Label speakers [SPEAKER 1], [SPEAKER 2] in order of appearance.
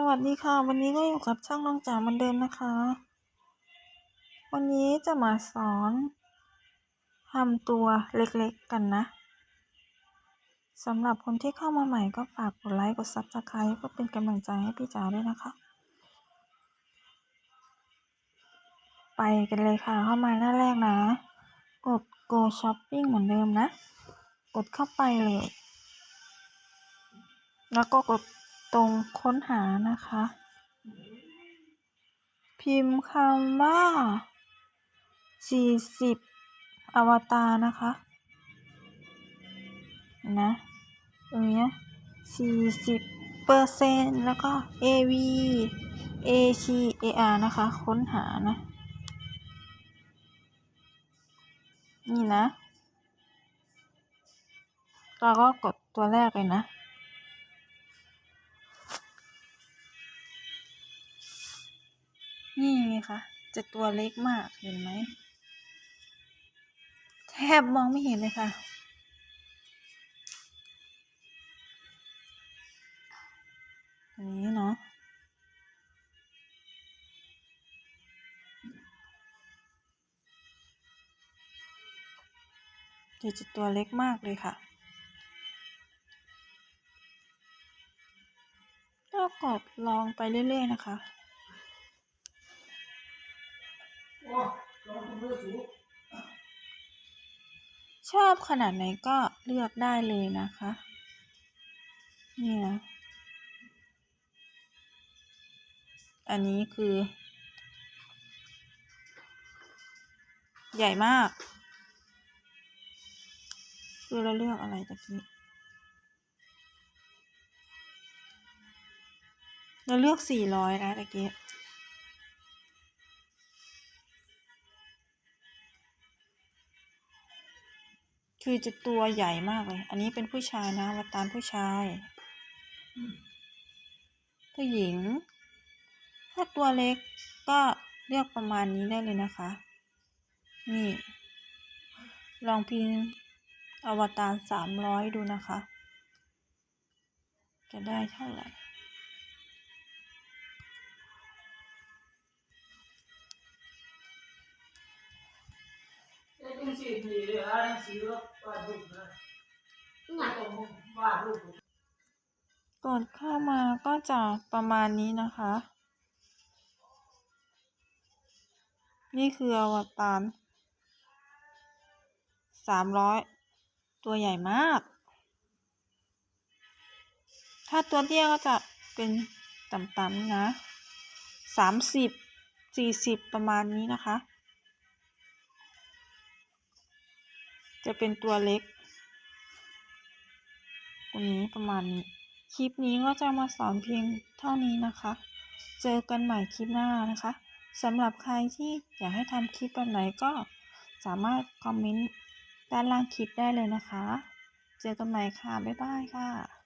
[SPEAKER 1] สวัสดีค่ะ วันนี้ก็อยู่กับช่างน้องจ๋าเหมือนเดิมนะคะ วันนี้จะมาสอนทำตัวเล็กๆกันนะสำหรับคนที่เข้ามาใหม่ก็ฝากกดไลค์กดซับสไครต์เพื่อเป็นกำลังใจให้พี่จ๋าด้วยนะคะ ไปกันเลยค่ะเข้ามาหน้าแรกนะ กด go shopping เหมือนเดิมนะ กดเข้าไปเลย แล้วก็กด ตรงค้นหานะคะ พิมพ์คำว่า 40 อวตารนะคะ นะตรงนี้40เปอร์เซ็นต์แล้วก็ AV AC AR นะคะ ค้นหานะ นี่นะ เราก็กดตัวแรกเลยนะ นี่ไงคะจะตัวเล็กมากเห็นไหม แทบมองไม่เห็นเลยค่ะนนี้เนาะจะจะตัวเล็กมากเลยค่ะก็กดลองไปเรื่อย ๆ นะคะ ชอบขนาดไหนก็เลือกได้เลยนะคะนี่นะอันนี้คือ ใหญ่มาก คือเราเลือกอะไรตะกี้เราเลือกสี่ร้อยนะตะกี้ คือจะตัวใหญ่มากเลย อันนี้เป็นผู้ชายนะอวตารผู้ชาย ผู้หญิง ถ้าตัวเล็กก็เลือกประมาณนี้ได้เลยนะคะ นี่ ลองพิมพ์อวตารสามร้อยดูนะคะ จะได้เท่าไหร่
[SPEAKER 2] เอ้ยจังสิมีอ่านหนังสือวาดรูปนะต้องวาดรูป
[SPEAKER 1] ก่อนเข้ามาก็จะประมาณนี้นะคะ นี่คืออวตารสามร้อยตัวใหญ่มาก ถ้าตัวเตี้ยก็จะเป็นต่ำๆนะสามสิบสี่สิบประมาณนี้นะคะ จะเป็นตัวเล็กตรงนี้ประมาณนี้ คลิปนี้ก็จะมาสอนเพียงเท่านี้นะคะ เจอกันใหม่คลิปหน้านะคะสำหรับใครที่อยากให้ทำคลิปแบบไหนก็สามารถคอมเมนต์ด้านล่างคลิปได้เลยนะคะ เจอกันใหม่ค่ะ บ๊ายบายค่ะ